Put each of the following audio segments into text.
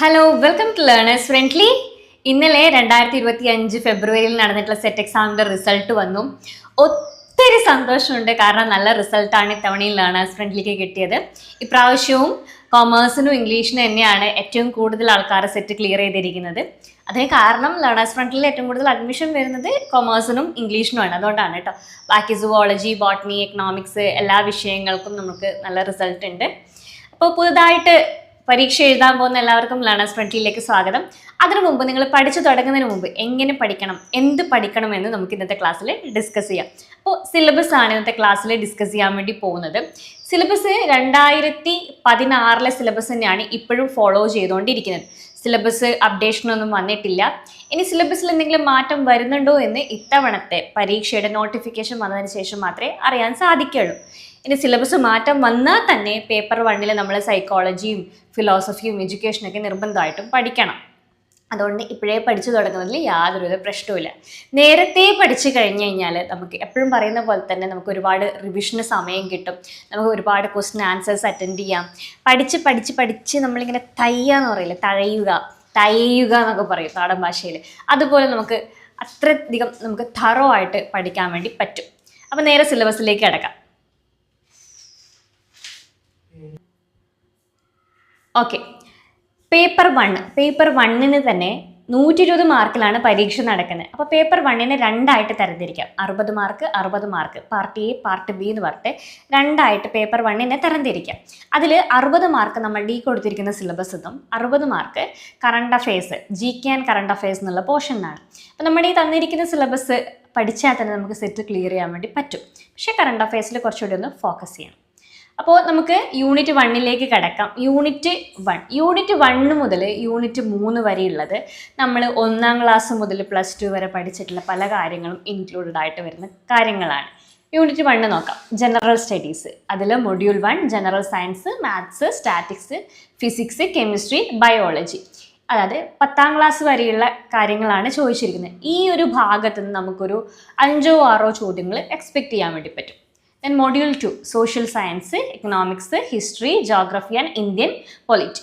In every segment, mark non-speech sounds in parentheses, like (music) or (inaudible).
Hello welcome to learners friendly ഇന്നലെ രണ്ടായിരത്തി ഇരുപത്തി അഞ്ച് ഫെബ്രുവരിയിൽ നടന്നിട്ടുള്ള സെറ്റ് എക്സാമിന്റെ റിസൾട്ട് വന്നു. ഒത്തിരി സന്തോഷമുണ്ട്. കാരണം നല്ല റിസൾട്ടാണ് ഇത്തവണയിൽ ലേണേഴ്സ് ഫ്രണ്ട്ലിക്ക് കിട്ടിയത്. ഇപ്രാവശ്യവും കോമേഴ്സിനും ഇംഗ്ലീഷിനും തന്നെയാണ് ഏറ്റവും കൂടുതൽ ആൾക്കാർ സെറ്റ് ക്ലിയർ ചെയ്തിരിക്കുന്നത്. അതിന് കാരണം ലേണേഴ്സ് ഫ്രണ്ടിൽ ഏറ്റവും കൂടുതൽ അഡ്മിഷൻ വരുന്നത് കൊമേഴ്സിനും ഇംഗ്ലീഷിനുമാണ് അതുകൊണ്ടാണ് കേട്ടോ. ബാക്കി സുവോളജി ബോട്ടണി എക്കണോമിക്സ് എല്ലാ വിഷയങ്ങൾക്കും നമുക്ക് നല്ല റിസൾട്ട് ഉണ്ട്. അപ്പോൾ പുതുതായിട്ട് പരീക്ഷ എഴുതാൻ പോകുന്ന എല്ലാവർക്കും ലേണേഴ്സ് ഫ്രണ്ടിലേക്ക് സ്വാഗതം. അതിനു മുമ്പ് നിങ്ങൾ പഠിച്ചു തുടങ്ങുന്നതിന് മുമ്പ് എങ്ങനെ പഠിക്കണം എന്ത് പഠിക്കണം എന്ന് നമുക്ക് ഇന്നത്തെ ക്ലാസ്സിൽ ഡിസ്കസ് ചെയ്യാം. അപ്പോൾ സിലബസ് ആണ് ഇന്നത്തെ ക്ലാസ്സിൽ ഡിസ്കസ് ചെയ്യാൻ വേണ്ടി പോകുന്നത്. സിലബസ് രണ്ടായിരത്തി പതിനാറിലെ സിലബസ് തന്നെയാണ് ഇപ്പോഴും ഫോളോ ചെയ്തുകൊണ്ടിരിക്കുന്നത്. സിലബസ് അപ്ഡേഷനൊന്നും വന്നിട്ടില്ല. ഇനി സിലബസിൽ എന്തെങ്കിലും മാറ്റം വരുന്നുണ്ടോ എന്ന് ഇത്തവണത്തെ പരീക്ഷയുടെ നോട്ടിഫിക്കേഷൻ വന്നതിന് ശേഷം മാത്രമേ അറിയാൻ സാധിക്കുള്ളൂ ഇനി സിലബസ് മാറ്റം വന്നാൽ തന്നെ പേപ്പർ വണ്ണിൽ നമ്മൾ സൈക്കോളജിയും ഫിലോസഫിയും എഡ്യൂക്കേഷനൊക്കെ നിർബന്ധമായിട്ടും പഠിക്കണം. അതുകൊണ്ട് ഇപ്പോഴേ പഠിച്ചു തുടങ്ങുന്നതിൽ യാതൊരുവിധ പ്രശ്നവുമില്ല. നേരത്തെ പഠിച്ചു കഴിഞ്ഞു കഴിഞ്ഞാൽ നമുക്ക് എപ്പോഴും പറയുന്ന പോലെ തന്നെ നമുക്ക് ഒരുപാട് റിവിഷന് സമയം കിട്ടും. നമുക്ക് ഒരുപാട് ക്വസ്റ്റ്യൻ ആൻസേഴ്സ് അറ്റൻഡ് ചെയ്യാം. പഠിച്ച് പഠിച്ച് പഠിച്ച് നമ്മളിങ്ങനെ തയ്യാന്ന് പറയില്ല തഴയുക തയ്യുക എന്നൊക്കെ പറയും നാടൻ ഭാഷയിൽ. അതുപോലെ നമുക്ക് അത്രയധികം നമുക്ക് തറോ ആയിട്ട് പഠിക്കാൻ വേണ്ടി പറ്റും. അപ്പോൾ നേരെ സിലബസിലേക്ക് കിടക്കാം. ഓക്കെ പേപ്പർ വൺ പേപ്പർ വണ്ണിന് തന്നെ നൂറ്റി ഇരുപത് മാർക്കിലാണ് പരീക്ഷ നടക്കുന്നത് അപ്പോൾ പേപ്പർ വണ്ണിനെ രണ്ടായിട്ട് തരംതിരിക്കാം. അറുപത് മാർക്ക് അറുപത് mark. Part A part B എന്ന് പറഞ്ഞിട്ട് രണ്ടായിട്ട് പേപ്പർ വണ്ണിനെ തരംതിരിക്കാം. അതിൽ അറുപത് മാർക്ക് നമ്മൾ ഡി കൊടുത്തിരിക്കുന്ന സിലബസ് എന്നും അറുപത് mark current affairs G K and current affairs എന്നുള്ള പോർഷൻ എന്നാണ് അപ്പോൾ നമ്മുടെ ഈ തന്നിരിക്കുന്ന സിലബസ് പഠിച്ചാൽ തന്നെ നമുക്ക് സെറ്റ് ക്ലിയർ ചെയ്യാൻ വേണ്ടി പറ്റും. പക്ഷേ കറണ്ട് അഫയേഴ്സിൽ കുറച്ചുകൂടി ഒന്ന് ഫോക്കസ് ചെയ്യണം. അപ്പോൾ നമുക്ക് യൂണിറ്റ് വണ്ണിലേക്ക് കിടക്കാം. യൂണിറ്റ് വൺ യൂണിറ്റ് വണ്ണ് മുതൽ യൂണിറ്റ് മൂന്ന് വരെയുള്ളത് നമ്മൾ ഒന്നാം ക്ലാസ് മുതൽ പ്ലസ് ടു വരെ പഠിച്ചിട്ടുള്ള പല കാര്യങ്ങളും ഇൻക്ലൂഡഡ് ആയിട്ട് വരുന്ന കാര്യങ്ങളാണ്. യൂണിറ്റ് വണ്ണ് നോക്കാം. ജനറൽ സ്റ്റഡീസ് അതിൽ module one general science maths statics physics chemistry biology അതായത് പത്താം ക്ലാസ് വരെയുള്ള കാര്യങ്ങളാണ് ചോദിച്ചിരിക്കുന്നത്. ഈ ഒരു ഭാഗത്ത് നിന്ന് നമുക്കൊരു അഞ്ചോ ആറോ ചോദ്യങ്ങൾ എക്സ്പെക്റ്റ് ചെയ്യാൻ വേണ്ടി പറ്റും. Then module two social science economics history geography and Indian polity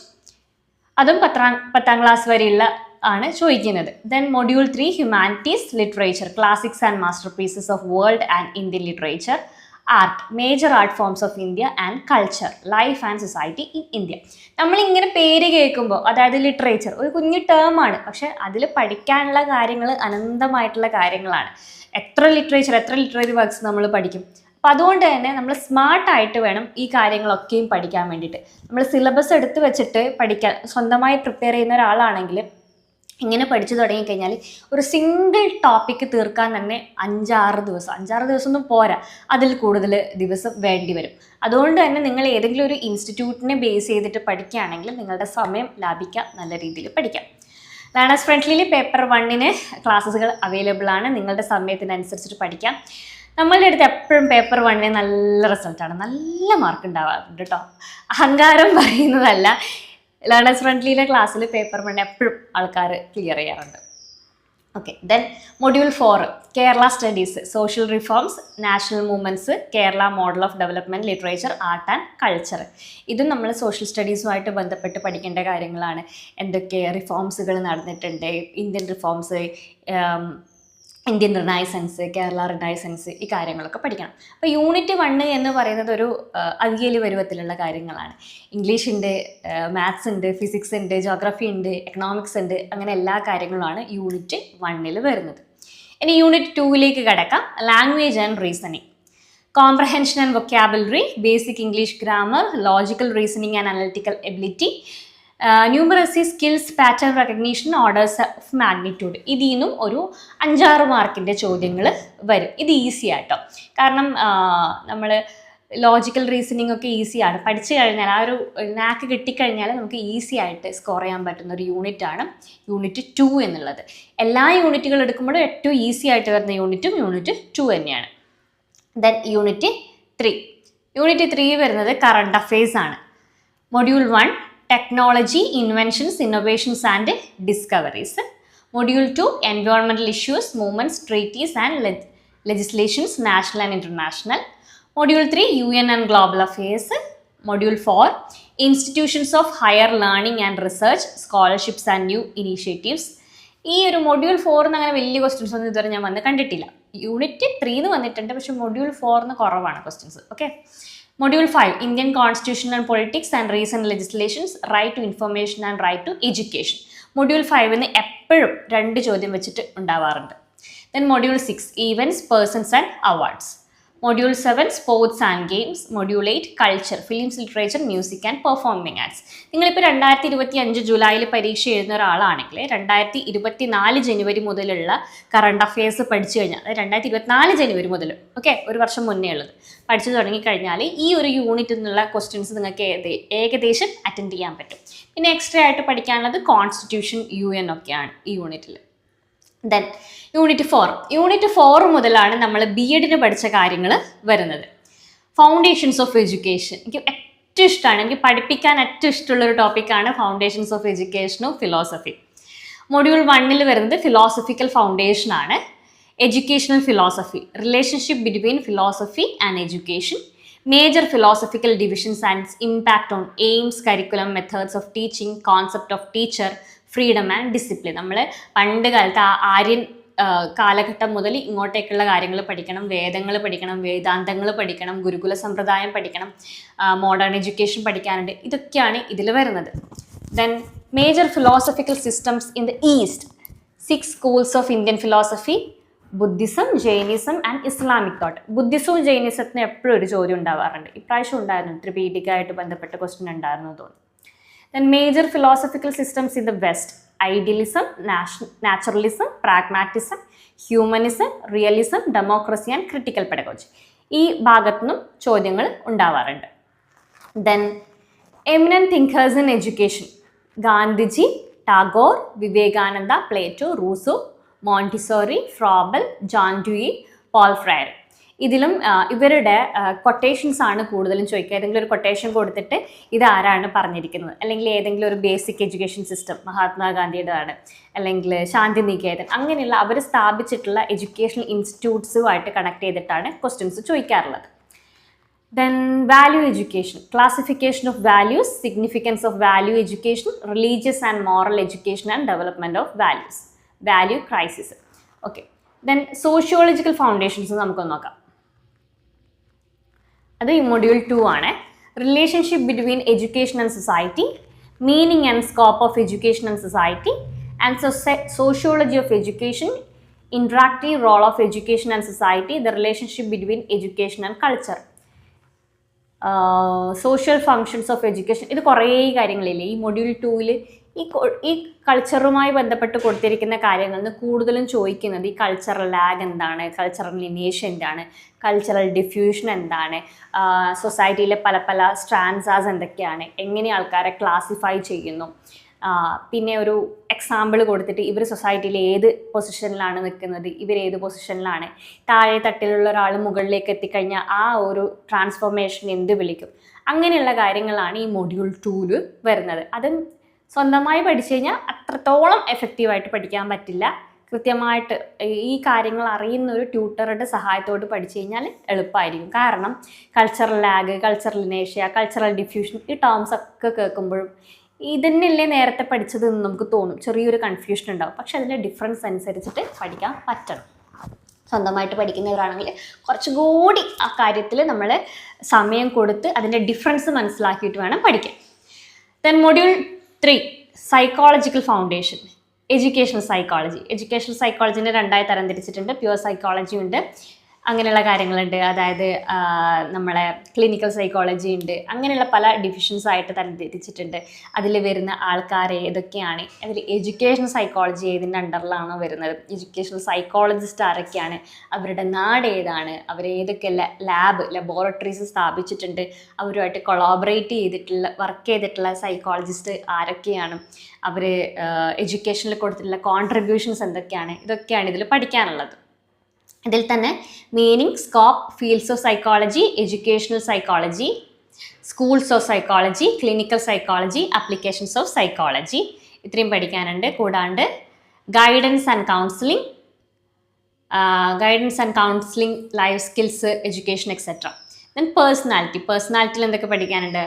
അതും പത്താം പത്താം ക്ലാസ് വരെയുള്ള ആണ് ചോദിക്കുന്നത്. Then module three humanities literature classics and masterpieces of world and Indian literature art major art forms of India and culture life and society in India നമ്മളിങ്ങനെ പേര് കേൾക്കുമ്പോൾ അതായത് ലിറ്ററേച്ചർ ഒരു കുഞ്ഞു ടേമാണ് പക്ഷെ അതിൽ പഠിക്കാനുള്ള കാര്യങ്ങൾ അനന്തമായിട്ടുള്ള കാര്യങ്ങളാണ്. എത്ര ലിറ്ററേച്ചർ എത്ര ലിറ്റററി വർക്ക്സ് നമ്മൾ പഠിക്കും? അപ്പം അതുകൊണ്ട് തന്നെ നമ്മൾ സ്മാർട്ടായിട്ട് വേണം ഈ കാര്യങ്ങളൊക്കെയും പഠിക്കാൻ വേണ്ടിയിട്ട്. നമ്മൾ സിലബസ് എടുത്ത് വെച്ചിട്ട് പഠിക്കാൻ സ്വന്തമായി പ്രിപ്പയർ ചെയ്യുന്ന ഒരാളാണെങ്കിൽ ഇങ്ങനെ പഠിച്ചു തുടങ്ങിക്കഴിഞ്ഞാൽ ഒരു സിംഗിൾ ടോപ്പിക്ക് തീർക്കാൻ തന്നെ അഞ്ചാറ് ദിവസം അഞ്ചാറ് ദിവസം ഒന്നും പോരാ. അതിൽ കൂടുതൽ ദിവസം വേണ്ടി വരും. അതുകൊണ്ട് തന്നെ നിങ്ങൾ ഏതെങ്കിലും ഒരു ഇൻസ്റ്റിറ്റ്യൂട്ടിനെ ബേസ് ചെയ്തിട്ട് പഠിക്കുകയാണെങ്കിൽ നിങ്ങളുടെ സമയം ലാഭിക്കാം നല്ല രീതിയിൽ പഠിക്കാം. ലേണേഴ്സ് ഫ്രണ്ട്ലിയിൽ പേപ്പർ വണ്ണിന് ക്ലാസ്സുകൾ അവൈലബിൾ ആണ്. നിങ്ങളുടെ സമയത്തിനനുസരിച്ചിട്ട് പഠിക്കാം. നമ്മളുടെ അടുത്ത് എപ്പോഴും പേപ്പർ വണ്ണിന് നല്ല റിസൾട്ടാണ് നല്ല മാർക്ക് ഉണ്ടാവാറുണ്ട് കേട്ടോ അഹങ്കാരം (laughs) പറയുന്നതല്ല. ലേണേഴ്സ് ഫ്രണ്ട്ലിയിലെ ക്ലാസ്സിൽ പേപ്പർ വണ്ണ് എപ്പോഴും ആൾക്കാർ ക്ലിയർ ചെയ്യാറുണ്ട്. Okay then module four Kerala studies social reforms national movements Kerala model of development literature art and culture ഇതും നമ്മൾ സോഷ്യൽ സ്റ്റഡീസുമായിട്ട് ബന്ധപ്പെട്ട് പഠിക്കേണ്ട കാര്യങ്ങളാണ്. എന്തൊക്കെ റിഫോംസുകൾ നടന്നിട്ടുണ്ട് Indian reforms Indian renaissance Kerala renaissance ഈ കാര്യങ്ങളൊക്കെ പഠിക്കണം. അപ്പോൾ യൂണിറ്റ് വണ്ണ് എന്ന് പറയുന്നത് ഒരു അവിയൽ പരുവത്തിലുള്ള കാര്യങ്ങളാണ്. ഇംഗ്ലീഷ് ഉണ്ട് മാത്സ് ഉണ്ട് ഫിസിക്സ് ഉണ്ട് ജോഗ്രഫി ഉണ്ട് എക്കണോമിക്സ് ഉണ്ട് അങ്ങനെ എല്ലാ കാര്യങ്ങളുമാണ് യൂണിറ്റ് വണ്ണിൽ വരുന്നത്. ഇനി യൂണിറ്റ് ടൂവിലേക്ക് കിടക്കാം. Language and reasoning comprehension and vocabulary basic English grammar logical reasoning and analytical ability numeracy skills pattern recognition orders of magnitude ഇതിൽ നിന്നും ഒരു അഞ്ചാറ് മാർക്കിന്റെ ചോദ്യങ്ങൾ വരും. ഇത് ഈസി കാരണം നമ്മൾ ലോജിക്കൽ റീസണിങ് ഒക്കെ ഈസിയാണ് പഠിച്ചു കഴിഞ്ഞാൽ ആ ഒരു നാക്ക് കിട്ടിക്കഴിഞ്ഞാൽ നമുക്ക് ഈസി ആയിട്ട് സ്കോർ ചെയ്യാൻ പറ്റുന്ന ഒരു യൂണിറ്റ് ആണ് യൂണിറ്റ് ടു എന്നുള്ളത്. എല്ലാ യൂണിറ്റുകൾ എടുക്കുമ്പോഴും ഏറ്റവും ഈസി ആയിട്ട് വരുന്ന യൂണിറ്റും യൂണിറ്റ് ടു തന്നെയാണ്. Then unit three unit three വരുന്നത് കറണ്ട് അഫയേഴ്സ് ആണ്. Module one technology inventions innovations and discoveries module two എൻവയോൺമെന്റൽ issues movements treaties and legislations national and international module three U N and global affairs module four institutions of higher learning and research scholarships and new initiatives ഈ ഒരു module ഫോറിന് അങ്ങനെ വലിയ questions ഒന്നും ഇതുവരെ ഞാൻ വന്ന് കണ്ടിട്ടില്ല. Unit ത്രീന്ന് വന്നിട്ടുണ്ട് പക്ഷെ മൊഡ്യൂൾ ഫോറിന് കുറവാണ് questions okay module five Indian constitution and politics and recent legislations right to information and right to education module ഫൈവിന് എപ്പോഴും രണ്ട് ചോദ്യം വെച്ചിട്ട് ഉണ്ടാവാറുണ്ട്. Then module six events persons and awards module seven sports and games module eight culture films literature music and performing arts നിങ്ങളിപ്പോൾ രണ്ടായിരത്തി ഇരുപത്തി അഞ്ച് ജൂലൈയിൽ പരീക്ഷ എഴുതുന്ന ഒരാളാണെങ്കിൽ രണ്ടായിരത്തി ഇരുപത്തി നാല് ജനുവരി മുതലുള്ള കറണ്ട് അഫയേഴ്സ് പഠിച്ചു കഴിഞ്ഞാൽ അതായത് രണ്ടായിരത്തി ഇരുപത്തിനാല് ജനുവരി മുതൽ ഓക്കെ ഒരു വർഷം മുന്നേ ഉള്ളത്. പഠിച്ചു തുടങ്ങിക്കഴിഞ്ഞാൽ ഈ ഒരു യൂണിറ്റിൽ നിന്നുള്ള ക്വസ്റ്റ്യൻസ് നിങ്ങൾക്ക് ഏകദേശം അറ്റൻഡ് ചെയ്യാൻ പറ്റും. പിന്നെ എക്സ്ട്രാ ആയിട്ട് പഠിക്കാനുള്ളത് കോൺസ്റ്റിറ്റ്യൂഷൻ യു എൻ ഒക്കെയാണ് ഈ യൂണിറ്റിൽ then unit four unit four മുതലാണ് നമ്മൾ ബി എഡിന് പഠിച്ച കാര്യങ്ങൾ വരുന്നത്. ഫൗണ്ടേഷൻസ് ഓഫ് എഡ്യൂക്കേഷൻ എനിക്ക് ഏറ്റവും ഇഷ്ടമാണ് എനിക്ക് പഠിപ്പിക്കാൻ ഏറ്റവും ഇഷ്ടമുള്ള ഒരു ടോപ്പിക്കാണ് ഫൗണ്ടേഷൻസ് ഓഫ് എഡ്യൂക്കേഷനും ഫിലോസഫി മൊഡ്യൂൾ വണ്ണിൽ വരുന്നത് ഫിലോസഫിക്കൽ ഫൗണ്ടേഷൻ ആണ്. Educational philosophy relationship between philosophy and education major philosophical divisions and impact on aims curriculum methods of teaching concept of teacher freedom and discipline നമ്മൾ പണ്ട് കാലത്ത് ആര്യൻ കാലഘട്ടം മുതൽ ഇങ്ങോട്ടേക്കുള്ള കാര്യങ്ങൾ പഠിക്കണം വേദങ്ങൾ പഠിക്കണം വേദാന്തങ്ങൾ പഠിക്കണം ഗുരുകുല സമ്പ്രദായം പഠിക്കണം മോഡേൺ എഡ്യൂക്കേഷൻ പഠിക്കാനുണ്ട്. ഇതൊക്കെയാണ് ഇതിൽ വരുന്നത്. Then major philosophical systems in the east six schools of Indian philosophy Buddhism Jainism and Islamic thought ബുദ്ധിസവും ജൈനിസത്തിന് എപ്പോഴും ഒരു ചോദ്യം ഉണ്ടാവാറുണ്ട്. ഇപ്രാവശ്യം ഉണ്ടായിരുന്നു. ത്രിപീഠികമായിട്ട് ബന്ധപ്പെട്ട ക്വസ്റ്റ്യൻ ഉണ്ടായിരുന്നു തോന്നുന്നു. Then major philosophical systems in the west idealism naturalism pragmatism humanism realism democracy and critical pedagogy ഈ ഭാഗത്തുനിന്നും ചോദ്യങ്ങൾ ഉണ്ടാവാറുണ്ട് then eminent thinkers in education Gandhiji Tagore Vivekananda Plato Rousseau Montessori Froebel John Dewey Paul Freire ഇതിലും ഇവരുടെ quotations ആണ് കൂടുതലും ചോദിക്കുക. ഏതെങ്കിലും ഒരു കൊട്ടേഷൻ കൊടുത്തിട്ട് ഇത് ആരാണ് പറഞ്ഞിരിക്കുന്നത്? അല്ലെങ്കിൽ ഏതെങ്കിലും ഒരു ബേസിക് എഡ്യൂക്കേഷൻ സിസ്റ്റം മഹാത്മാഗാന്ധിയുടേതാണ്. അല്ലെങ്കിൽ ശാന്തി നികേതൻ അങ്ങനെയുള്ള അവർ സ്ഥാപിച്ചിട്ടുള്ള എഡ്യൂക്കേഷണൽ ഇൻസ്റ്റിറ്റ്യൂട്ട്സുമായിട്ട് കണക്ട് ചെയ്തിട്ടാണ് questions ചോദിക്കാറുള്ളത്. Then value education classification of values significance of value education religious and moral education and development of values value crisis okay then sociological foundations നമുക്കൊന്ന് നോക്കാം. അത് ഈ മൊഡ്യൂൾ ടു ആണ്. Relationship between education and society meaning and scope of education and society and sociology of education interactive role of education and society the relationship between education and culture social functions of education ഇത് കുറേ കാര്യങ്ങളില്ലേ? ഈ module ടൂവിൽ ഈ ഈ കൾച്ചറുമായി ബന്ധപ്പെട്ട് കൊടുത്തിരിക്കുന്ന കാര്യങ്ങളിൽ കൂടുതലും ചോദിക്കുന്നത് ഈ കൾച്ചറൽ ലാഗ് എന്താണ് കൾച്ചറൽ ലിനേഷൻ എന്താണ് കൾച്ചറൽ ഡിഫ്യൂഷൻ എന്താണ് സൊസൈറ്റിയിലെ പല പല സ്ട്രാൻസാസ് എന്തൊക്കെയാണ് എങ്ങനെ ആൾക്കാരെ ക്ലാസിഫൈ ചെയ്യുന്നു. പിന്നെ ഒരു എക്സാമ്പിൾ കൊടുത്തിട്ട് ഇവർ സൊസൈറ്റിയിൽ ഏത് പൊസിഷനിലാണ് നിൽക്കുന്നത് ഇവർ ഏത് പൊസിഷനിലാണ് താഴെ തട്ടിലുള്ള ഒരാൾ മുകളിലേക്ക് എത്തിക്കഴിഞ്ഞാൽ ആ ഒരു ട്രാൻസ്ഫോർമേഷൻ എന്ത് വിളിക്കും? അങ്ങനെയുള്ള കാര്യങ്ങളാണ് ഈ മൊഡ്യൂൾ ടൂവിൽ വരുന്നത്. അത് സ്വന്തമായി പഠിച്ചു കഴിഞ്ഞാൽ അത്രത്തോളം എഫക്റ്റീവായിട്ട് പഠിക്കാൻ പറ്റില്ല. കൃത്യമായിട്ട് ഈ കാര്യങ്ങൾ അറിയുന്ന ഒരു ട്യൂട്ടറുടെ സഹായത്തോട് പഠിച്ചു കഴിഞ്ഞാൽ എളുപ്പമായിരിക്കും. കാരണം കൾച്ചറൽ ലാഗ് കൾച്ചറൽ ഇനേഷ്യ കൾച്ചറൽ ഡിഫ്യൂഷൻ ഈ ടേംസ് ഒക്കെ കേൾക്കുമ്പോഴും ഇതന്നെയല്ലേ നേരത്തെ പഠിച്ചത് എന്ന് നമുക്ക് തോന്നും. ചെറിയൊരു കൺഫ്യൂഷൻ ഉണ്ടാവും. പക്ഷെ അതിന്റെ ഡിഫറൻസ് അനുസരിച്ചിട്ട് പഠിക്കാൻ പറ്റണം. സ്വന്തമായിട്ട് പഠിക്കുന്നവരാണെങ്കിൽ കുറച്ചുകൂടി ആ കാര്യത്തിൽ നമ്മൾ സമയം കൊടുത്ത് അതിന്റെ ഡിഫറൻസ് മനസ്സിലാക്കിയിട്ട് വേണം പഠിക്കാൻ. Then module three psychological foundation educational psychology educational സൈക്കോളജിനെ രണ്ടായി തരം തിരിച്ചിട്ടുണ്ട് പ്യുവർ സൈക്കോളജി ഉണ്ട്. അങ്ങനെയുള്ള കാര്യങ്ങളുണ്ട്. അതായത് നമ്മളെ ക്ലിനിക്കൽ സൈക്കോളജി ഉണ്ട്. അങ്ങനെയുള്ള പല ഡിവിഷൻസ് ആയിട്ട് തരംതിരിച്ചിട്ടുണ്ട്. അതിൽ വരുന്ന ആൾക്കാർ ഏതൊക്കെയാണ്? അതിൽ എഡ്യൂക്കേഷൻ സൈക്കോളജി ഏതിന്റെ അണ്ടറിലാണോ വരുന്നത്? എഡ്യൂക്കേഷണൽ സൈക്കോളജിസ്റ്റ് ആരൊക്കെയാണ്? അവരുടെ നാട് ഏതാണ്? അവർ ഏതൊക്കെ ലാബ് ലബോറട്ടറീസ് സ്ഥാപിച്ചിട്ടുണ്ട്? അവരുമായിട്ട് കൊളാബറേറ്റ് ചെയ്തിട്ടുള്ള വർക്ക് ചെയ്തിട്ടുള്ള സൈക്കോളജിസ്റ്റ് ആരൊക്കെയാണ്? അവർ എഡ്യൂക്കേഷനിൽ കൊടുത്തിട്ടുള്ള കോൺട്രിബ്യൂഷൻസ് എന്തൊക്കെയാണ്? ഇതൊക്കെയാണ് ഇതിൽ പഠിക്കാനുള്ളത്. ഇതിൽ തന്നെ meaning scope fields of psychology educational psychology schools of psychology clinical psychology applications of psychology ഇത്രയും പഠിക്കാനുണ്ട്. കൂടാണ്ട് guidance and counselling guidance and counselling life skills education etcetera then personality പേഴ്സണാലിറ്റിയിൽ എന്തൊക്കെ പഠിക്കാനുണ്ട്?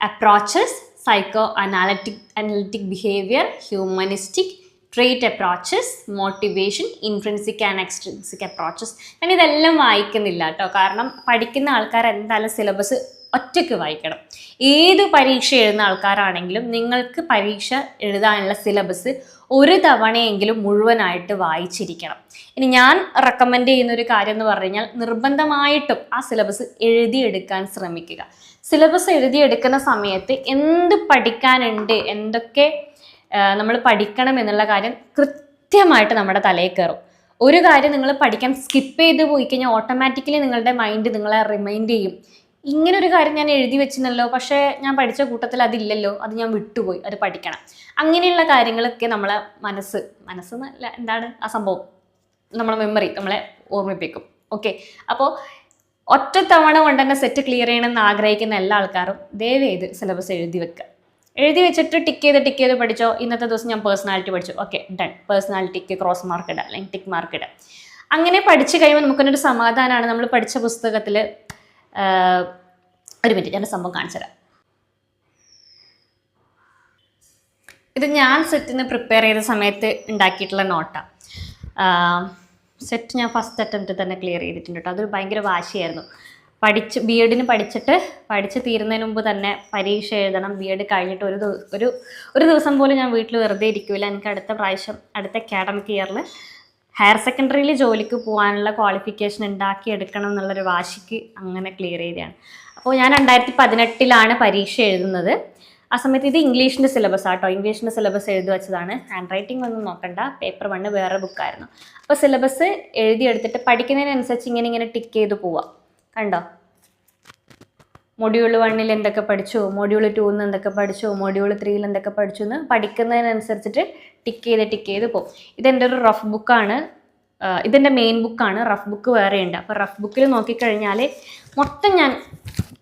Approaches psychoanalytic analytic behaviour humanistic trait approaches motivation intrinsic and extrinsic approaches ഞാൻ ഇതെല്ലാം വായിക്കുന്നില്ല കേട്ടോ. കാരണം പഠിക്കുന്ന ആൾക്കാർ എന്തായാലും സിലബസ് ഒറ്റയ്ക്ക് വായിക്കണം. ഏത് പരീക്ഷ എഴുതുന്ന ആൾക്കാരാണെങ്കിലും നിങ്ങൾക്ക് പരീക്ഷ എഴുതാനുള്ള സിലബസ് ഒരു തവണയെങ്കിലും മുഴുവനായിട്ട് വായിച്ചിരിക്കണം. ഇനി ഞാൻ റെക്കമെൻഡ് ചെയ്യുന്ന ഒരു കാര്യം എന്ന് പറഞ്ഞു കഴിഞ്ഞാൽ നിർബന്ധമായിട്ടും ആ സിലബസ് എഴുതിയെടുക്കാൻ ശ്രമിക്കുക. സിലബസ് എഴുതിയെടുക്കുന്ന സമയത്ത് എന്ത് പഠിക്കാനുണ്ട് എന്തൊക്കെ നമ്മൾ പഠിക്കണം എന്നുള്ള കാര്യം കൃത്യമായിട്ട് നമ്മുടെ തലയിൽ കയറും. ഒരു കാര്യം നിങ്ങൾ പഠിക്കാൻ സ്കിപ്പ് ചെയ്ത് പോയി കഴിഞ്ഞാൽ ഓട്ടോമാറ്റിക്കലി നിങ്ങളുടെ മൈൻഡ് നിങ്ങളെ റിമൈൻഡ് ചെയ്യും. ഇങ്ങനെ ഒരു കാര്യം ഞാൻ എഴുതി വെച്ചിരുന്നല്ലോ പക്ഷേ ഞാൻ പഠിച്ച കൂട്ടത്തിൽ അതില്ലല്ലോ അത് ഞാൻ വിട്ടുപോയി അത് പഠിക്കണം. അങ്ങനെയുള്ള കാര്യങ്ങളൊക്കെ നമ്മളെ മനസ്സ് മനസ്സ് എന്താണ് ആ സംഭവം? നമ്മളെ മെമ്മറി നമ്മളെ ഓർമ്മിപ്പിക്കും. ഓക്കെ അപ്പോൾ ഒറ്റ തവണ കൊണ്ട് തന്നെ സെറ്റ് ക്ലിയർ ചെയ്യണമെന്ന് ആഗ്രഹിക്കുന്ന എല്ലാ ആൾക്കാരും ദയവേത് സിലബസ് എഴുതി വെക്കുക എഴുതി വെച്ചിട്ട് ടിക്ക് ചെയ്ത് ടിക്ക് ചെയ്ത് പഠിച്ചോ? ഇന്നത്തെ ദിവസം ഞാൻ പേഴ്സണാലിറ്റി പഠിച്ചു. ഓക്കെ ഡൺ പേഴ്സണാലിറ്റിക്ക് ക്രോസ് മാർക്ക് ഇടാം അല്ലെങ്കിൽ ടിക്ക് മാർക്ക് ഇടാം. അങ്ങനെ പഠിച്ചു കഴിയുമ്പോൾ നമുക്കൊരു സമാധാനമാണ് നമ്മൾ പഠിച്ച പുസ്തകത്തിൽ ഒരു മിനിറ്റ് ഞാൻ സംഭവം കാണിച്ചു തരാം. ഇത് ഞാൻ സെറ്റിന് പ്രിപ്പയർ ചെയ്ത സമയത്ത് ഉണ്ടാക്കിയിട്ടുള്ള നോട്ടാണ് സെറ്റ് ഞാൻ ഫസ്റ്റ് അറ്റംപ്റ്റ് തന്നെ ക്ലിയർ ചെയ്തിട്ടുണ്ട് കേട്ടോ അതൊരു ഭയങ്കര വാശിയായിരുന്നു. പഠിച്ച് ബി എഡിന് പഠിച്ചിട്ട് പഠിച്ച് തീരുന്നതിന് മുമ്പ് തന്നെ പരീക്ഷ എഴുതണം. ബി എഡ് കഴിഞ്ഞിട്ട് ഒരു ഒരു ഒരു ദിവസം പോലും ഞാൻ വീട്ടിൽ വെറുതെ ഇരിക്കില്ല എനിക്ക് അടുത്ത പ്രാവശ്യം അടുത്ത അക്കാഡമിക് ഇയറിൽ ഹയർ സെക്കൻഡറിയിൽ ജോലിക്ക് പോകാനുള്ള ക്വാളിഫിക്കേഷൻ ഉണ്ടാക്കിയെടുക്കണം എന്നുള്ളൊരു വാശിക്ക് അങ്ങനെ ക്ലിയർ ചെയ്തതാണ്. അപ്പോൾ ഞാൻ രണ്ടായിരത്തി പതിനെട്ടിലാണ് പരീക്ഷ എഴുതുന്നത്. ആ സമയത്ത് ഇത് ഇംഗ്ലീഷിന്റെ സിലബസ് ആട്ടോ. ഇംഗ്ലീഷിന്റെ സിലബസ് എഴുതി വെച്ചതാണ്. ഹാൻഡ് റൈറ്റിംഗ് ഒന്നും നോക്കണ്ട. പേപ്പർ വണ്ണ് വേറെ ബുക്കായിരുന്നു അപ്പോൾ സിലബസ് എഴുതിയെടുത്തിട്ട് പഠിക്കുന്നതിനനുസരിച്ച് ഇങ്ങനെ ഇങ്ങനെ ടിക്ക് ചെയ്ത് പോവാം. കണ്ടോ? മൊഡ്യൂൾ വണ്ണിൽ എന്തൊക്കെ പഠിച്ചു? മൊഡ്യൂൾ ടൂന്ന് എന്തൊക്കെ പഠിച്ചു? മൊഡ്യൂൾ ത്രീയിൽ എന്തൊക്കെ പഠിച്ചു എന്ന് പഠിക്കുന്നതിനനുസരിച്ചിട്ട് ടിക്ക് ചെയ്ത് ടിക്ക് ചെയ്ത് പോകും. ഇതെന്റെ ഒരു റഫ് ബുക്കാണ് ഇതെന്റെ മെയിൻ ബുക്കാണ് റഫ് ബുക്ക് വേറെ ഉണ്ട് അപ്പോൾ റഫ് ബുക്കിൽ നോക്കിക്കഴിഞ്ഞാൽ മൊത്തം ഞാൻ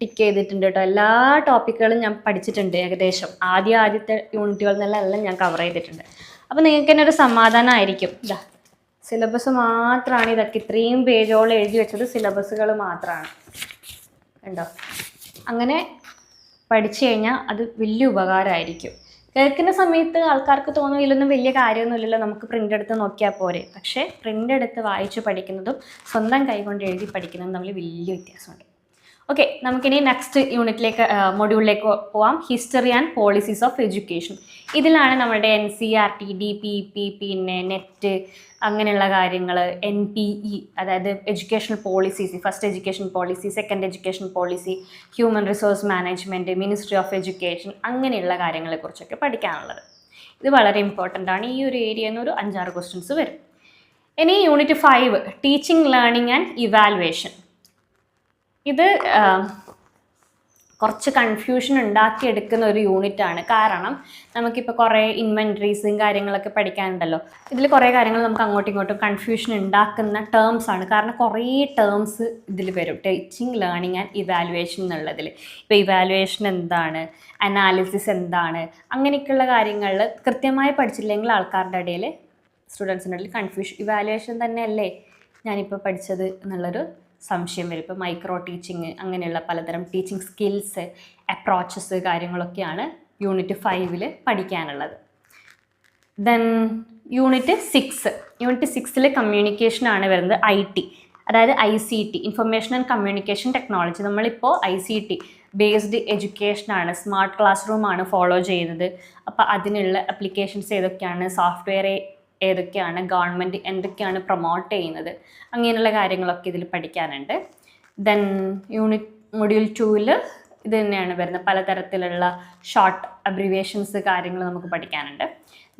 ടിക്ക് ചെയ്തിട്ടുണ്ട് കേട്ടോ. എല്ലാ ടോപ്പിക്കുകളും ഞാൻ പഠിച്ചിട്ടുണ്ട് ഏകദേശം. ആദ്യ ആദ്യത്തെ യൂണിറ്റുകളിൽ നിന്നെല്ലാം എല്ലാം ഞാൻ കവർ ചെയ്തിട്ടുണ്ട്. അപ്പോൾ നിങ്ങൾക്ക് തന്നെ ഒരു സമാധാനമായിരിക്കും ഇതാ സിലബസ് മാത്രമാണ് ഇതൊക്കെ. ഇത്രയും പേജോളം എഴുതി വെച്ചത് സിലബസുകൾ മാത്രമാണ് കണ്ടോ? അങ്ങനെ പഠിച്ചു കഴിഞ്ഞാൽ അത് വലിയ ഉപകാരമായിരിക്കും. കേൾക്കുന്ന സമയത്ത് ആൾക്കാർക്ക് തോന്നും ഇതിലൊന്നും വലിയ കാര്യമൊന്നുമില്ലല്ലോ നമുക്ക് പ്രിന്റ് എടുത്ത് നോക്കിയാൽ പോരെ. പക്ഷേ പ്രിന്റ് എടുത്ത് വായിച്ച് പഠിക്കുന്നതും സ്വന്തം കൈകൊണ്ട് എഴുതി പഠിക്കുന്നതും തമ്മിൽ വലിയ വ്യത്യാസമുണ്ട്. ഓക്കെ നമുക്കിനി നെക്സ്റ്റ് യൂണിറ്റിലേക്ക് മൊഡ്യൂളിലേക്ക് പോവാം. History and policies of education ഇതിലാണ് നമ്മുടെ N C R T D P P പിന്നെ നെറ്റ് അങ്ങനെയുള്ള കാര്യങ്ങൾ എൻ പി ഇ അതായത് educational policies first education policy second education policy human resource management ministry of education അങ്ങനെയുള്ള കാര്യങ്ങളെക്കുറിച്ചൊക്കെ പഠിക്കാനുള്ളത്. ഇത് വളരെ ഇമ്പോർട്ടന്റ് ആണ്. ഈ ഒരു ഏരിയയിൽ നിന്ന് ഒരു അഞ്ചാറ് ക്വസ്റ്റ്യൻസ് വരും. ഇനി unit five teaching learning and evaluation ഇത് കുറച്ച് കൺഫ്യൂഷൻ ഉണ്ടാക്കിയെടുക്കുന്ന ഒരു യൂണിറ്റാണ് കാരണം നമുക്കിപ്പോൾ കുറേ ഇൻവെൻട്രീസും കാര്യങ്ങളൊക്കെ പഠിക്കാനുണ്ടല്ലോ. ഇതിൽ കുറേ കാര്യങ്ങൾ നമുക്ക് അങ്ങോട്ടും ഇങ്ങോട്ടും കൺഫ്യൂഷൻ ഉണ്ടാക്കുന്ന ടേംസ് ആണ്. കാരണം കുറേ ടേംസ് ഇതിൽ വരും. ടീച്ചിങ് ലേണിംഗ് ആൻഡ് ഇവാലുവേഷൻ എന്നുള്ളതിൽ ഇപ്പോൾ ഇവാലുവേഷൻ എന്താണ്? അനാലിസിസ് എന്താണ്? അങ്ങനെയൊക്കെയുള്ള കാര്യങ്ങളിൽ കൃത്യമായി പഠിച്ചില്ലെങ്കിൽ ആൾക്കാരുടെ ഇടയിൽ സ്റ്റുഡൻസിന്റെ ഇടയിൽ കൺഫ്യൂഷൻ ഇവാലുവേഷൻ തന്നെയല്ലേ ഞാനിപ്പോൾ പഠിച്ചത് എന്നുള്ളൊരു സംശയം വരും. ഇപ്പോൾ മൈക്രോ ടീച്ചിങ് അങ്ങനെയുള്ള പലതരം ടീച്ചിങ് സ്കിൽസ് അപ്രോച്ചസ് കാര്യങ്ങളൊക്കെയാണ് യൂണിറ്റ് ഫൈവിൽ പഠിക്കാനുള്ളത്. ദെൻ യൂണിറ്റ് സിക്സ് യൂണിറ്റ് സിക്സിൽ കമ്മ്യൂണിക്കേഷനാണ് വരുന്നത് ഐ ടി അതായത് I C T information and communication technology നമ്മളിപ്പോൾ ഐ സി ടി ബേസ്ഡ് എഡ്യൂക്കേഷനാണ് സ്മാർട്ട് ക്ലാസ് റൂമാണ് ഫോളോ ചെയ്യുന്നത്. അപ്പോൾ അതിനുള്ള അപ്ലിക്കേഷൻസ് ഏതൊക്കെയാണ്? സോഫ്റ്റ്വെയർ ഏതൊക്കെയാണ് ഗവൺമെന്റ് എന്തൊക്കെയാണ് പ്രൊമോട്ട് ചെയ്യുന്നത്? അങ്ങനെയുള്ള കാര്യങ്ങളൊക്കെ ഇതിൽ പഠിക്കാനുണ്ട്. ദെൻ യൂണിറ്റ് മൊഡ്യൂൾ ടൂവിൽ ഇത് തന്നെയാണ് വരുന്നത്. പലതരത്തിലുള്ള ഷോർട്ട് അബ്രിവേഷൻസ് കാര്യങ്ങൾ നമുക്ക് പഠിക്കാനുണ്ട്.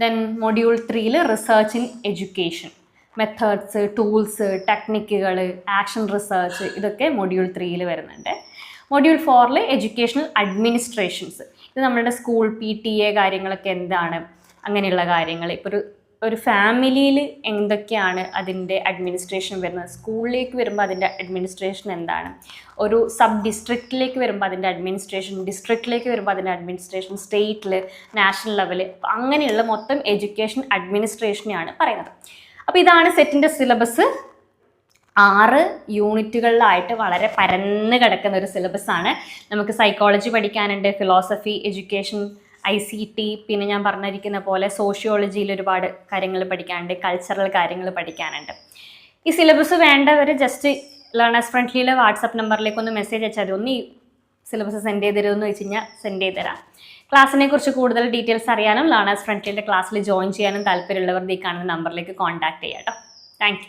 ദെൻ മൊഡ്യൂൾ ത്രീയിൽ research in education methods tools ടെക്നിക്കുകൾ ആക്ഷൻ റിസർച്ച് ഇതൊക്കെ മൊഡ്യൂൾ ത്രീയിൽ വരുന്നുണ്ട്. മൊഡ്യൂൾ ഫോറിൽ എഡ്യൂക്കേഷണൽ അഡ്മിനിസ്ട്രേഷൻസ് ഇത് നമ്മുടെ സ്കൂൾ പി ടി എ കാര്യങ്ങളൊക്കെ എന്താണ്? അങ്ങനെയുള്ള കാര്യങ്ങൾ. ഇപ്പോൾ ഒരു ഒരു ഫാമിലിയിൽ എന്തൊക്കെയാണ് അതിന്റെ അഡ്മിനിസ്ട്രേഷൻ വരുന്നത്? സ്കൂളിലേക്ക് വരുമ്പോൾ അതിന്റെ അഡ്മിനിസ്ട്രേഷൻ എന്താണ്? ഒരു സബ് ഡിസ്ട്രിക്റ്റിലേക്ക് വരുമ്പോൾ അതിന്റെ അഡ്മിനിസ്ട്രേഷൻ ഡിസ്ട്രിക്റ്റിലേക്ക് വരുമ്പോൾ അതിന്റെ അഡ്മിനിസ്ട്രേഷൻ സ്റ്റേറ്റിൽ നാഷണൽ ലെവൽ അങ്ങനെയുള്ള മൊത്തം എഡ്യൂക്കേഷൻ അഡ്മിനിസ്ട്രേഷനെയാണ് പറയുന്നത്. അപ്പോൾ ഇതാണ് സെറ്റിന്റെ സിലബസ്. ആറ് യൂണിറ്റുകളിലായിട്ട് വളരെ പരന്ന് കിടക്കുന്ന ഒരു സിലബസ് ആണ് നമുക്ക് സൈക്കോളജി പഠിക്കാനുണ്ട് philosophy education I C T പിന്നെ ഞാൻ പറഞ്ഞിരിക്കുന്ന പോലെ സോഷ്യോളജിയിൽ ഒരുപാട് കാര്യങ്ങൾ പഠിക്കാനുണ്ട് കൾച്ചറൽ കാര്യങ്ങൾ പഠിക്കാനുണ്ട്. ഈ സിലബസ് വേണ്ടവർ ജസ്റ്റ് ലേണേഴ്സ് ഫ്രണ്ട്ലിയിലെ വാട്സപ്പ് നമ്പറിലേക്ക് ഒന്ന് മെസ്സേജ് അയച്ചാൽ ഒന്ന് ഈ സിലബസ് സെൻഡ് ചെയ്ത് തരുമെന്ന് വെച്ച് കഴിഞ്ഞാൽ സെൻഡ് ചെയ്ത് തരാം. ക്ലാസ്സിനെ കുറിച്ച് കൂടുതൽ ഡീറ്റെയിൽസ് അറിയാനും ലേണേഴ്സ് ഫ്രണ്ട്ലിയുടെ ക്ലാസ്സിൽ ജോയിൻ ചെയ്യാനും താല്പര്യമുള്ളവർ ഈ കാണുന്ന നമ്പറിലേക്ക് കോൺടാക്ട് ചെയ്യാം കേട്ടോ താങ്ക്